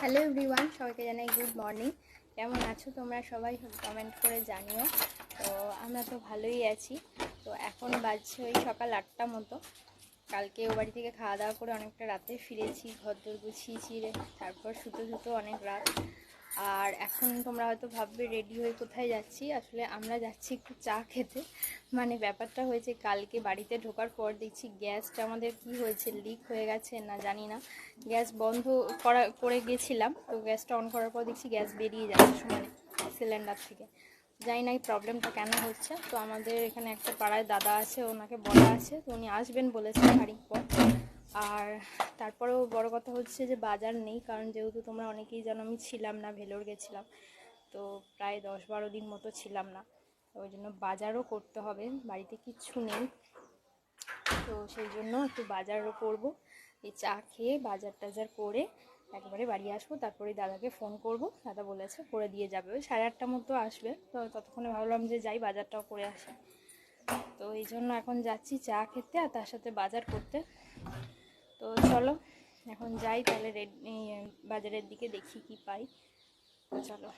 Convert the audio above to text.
Hello everyone সবাইকে জানাই good morning কেমন আছো তোমরা সবাই? কমেন্ট করে জানিও। তো আমরা তো ভালোই আছি। তো এখন বাজছে ওই সকাল আটটা মতো। কালকে ও বাড়ি থেকে খাওয়া দাওয়া করে অনেকটা রাতে ফিরেছি, ঘর দর গুছিয়েছি তারপর সুতো সুতো অনেক রাত। আর এখন তোমরা হয়তো ভাববে রেডি হয়ে কোথায় যাচ্ছি। আসলে আমরা যাচ্ছি একটু চা খেতে। মানে ব্যাপারটা হয়েছে, কালকে বাড়িতে ঢোকার পর দেখছি গ্যাসটা আমাদের কি হয়েছে লিক হয়ে গেছে না জানি না। গ্যাস বন্ধ করা, করে গেছিলাম। তো গ্যাসটা অন করার পর দেখছি গ্যাস বেরিয়ে যাচ্ছে মানে সিলিন্ডার থেকে। জানি না এই প্রবলেমটা কেন হচ্ছে। তো আমাদের এখানে একটা পাড়ায় দাদা আছে, ওনাকে বলা আছে। তো উনি আসবেন বলেছেন খানিক পর। আর বড় কথা হচ্ছে যে বাজার নেই, কারণ যেহেতু তোমরা অনেকেই জানো আমি ছিলাম না, ভেলোর গেছিলাম। তো প্রায় দশ বারো দিন মতো ছিলাম না। ওই জন্য বাজারও করতে হবে, বাড়িতে কিচ্ছু নেই। তো সেই জন্য একটু বাজারও করব। এই চা খেয়ে বাজার টাজার করে একবারে বাড়ি আসব, তারপরে দাদাকে ফোন করব। দাদা বলেছে করে দিয়ে যাবে। ওই সাড়ে আটটা মতো আসবে। তো ততক্ষণে ভাবলাম যে যাই, বাজারটাও করে আসি। তো এই জন্য এখন যাচ্ছি চা খেতে আর তার সাথে বাজার করতে। তো চলো এখন যাই তাহলে বাজারের দিকে দেখি কি পাই। চলো